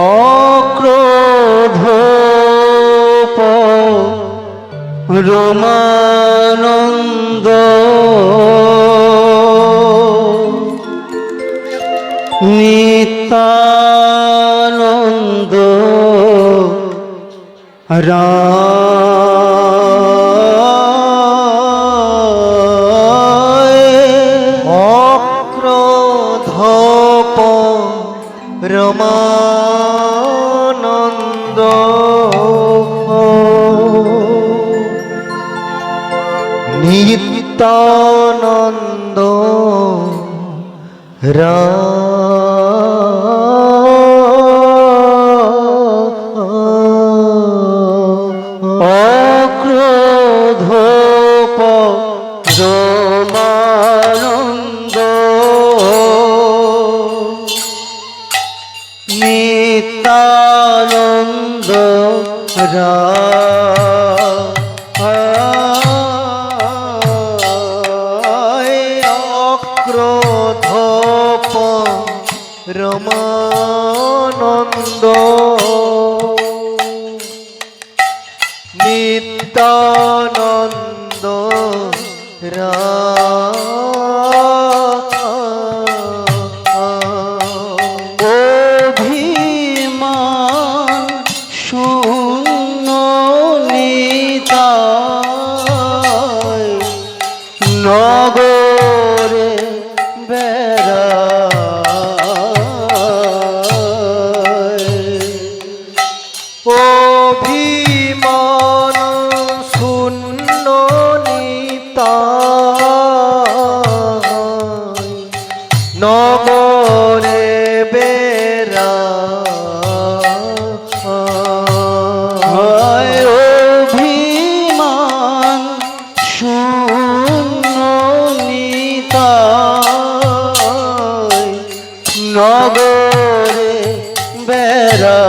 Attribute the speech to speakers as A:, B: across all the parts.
A: অক্রোধ রোমানন্দ। নিতানন্দ। রাম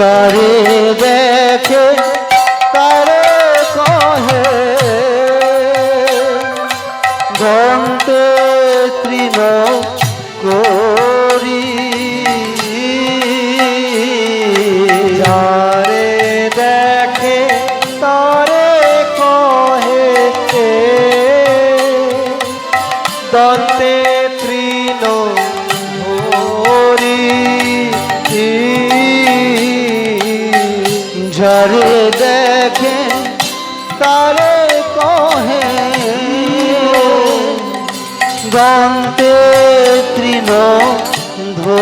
A: সরে দেখে তারে কহে গন্তে তৃণ করি যারে দেখে তারে কহে দন্তে তৃণ
B: ধো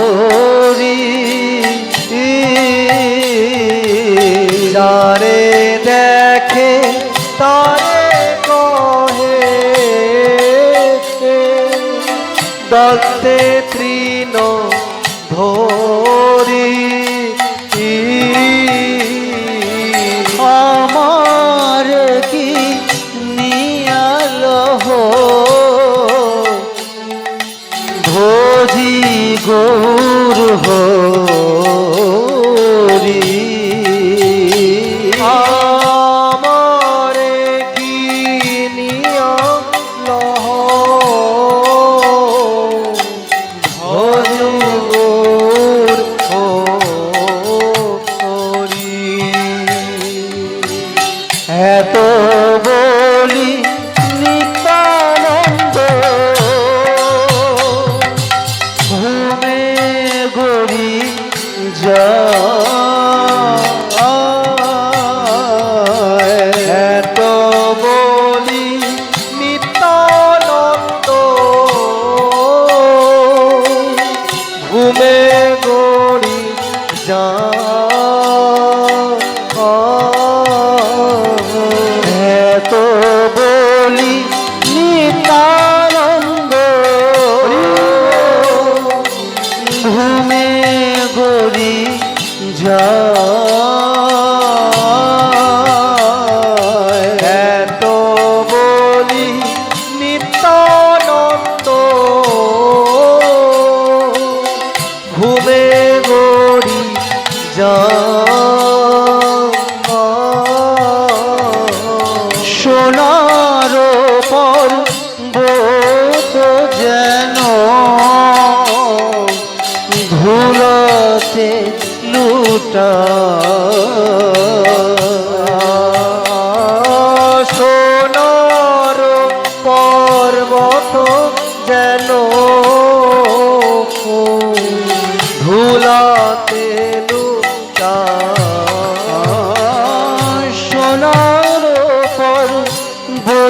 B: বুঝা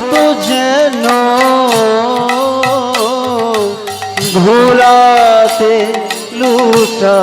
B: মত যেন
A: ভোলাতে লুটা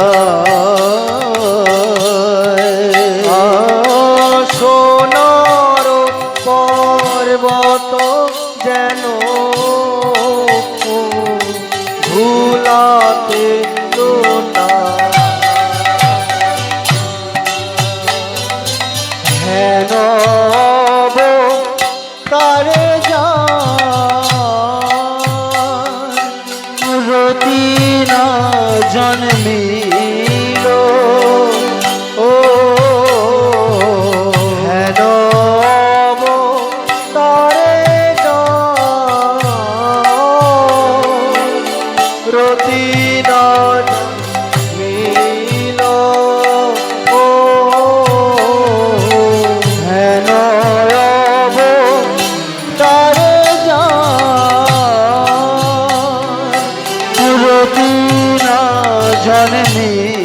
B: गोपीना में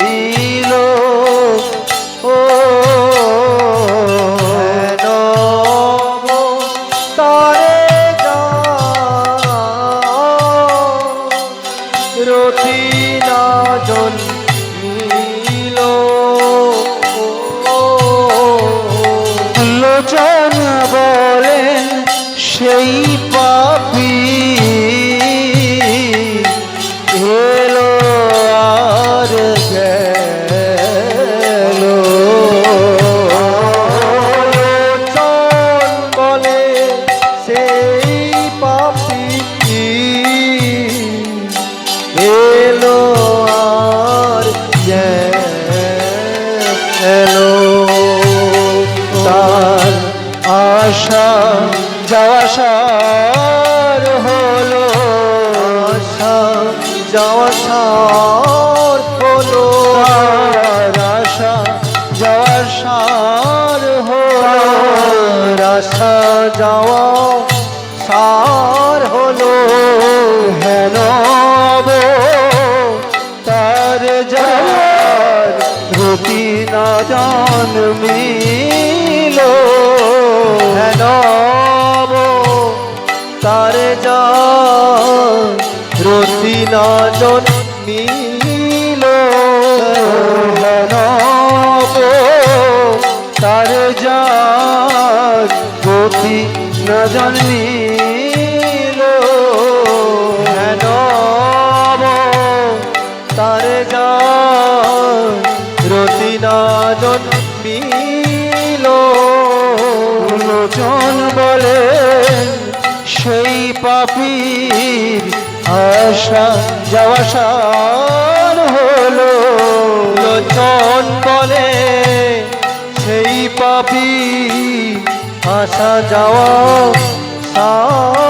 B: সার হলো।
A: যাওয়া সার হলো।
B: আশা যাওয়া সার হলো।
A: আশা যাওয়া সার হলো।
B: হেন তার যাওয়ার গতি না জান মিলো।
A: হেন তার রতিন জন্মিল নব তার রতি ন জন্মিল
B: তার রতি ন জন্মিল চন বলে সেই পাপির আশা যাওয়া সার হলো।
A: লোচন বলে সেই পাপি আশা যাওয়া সার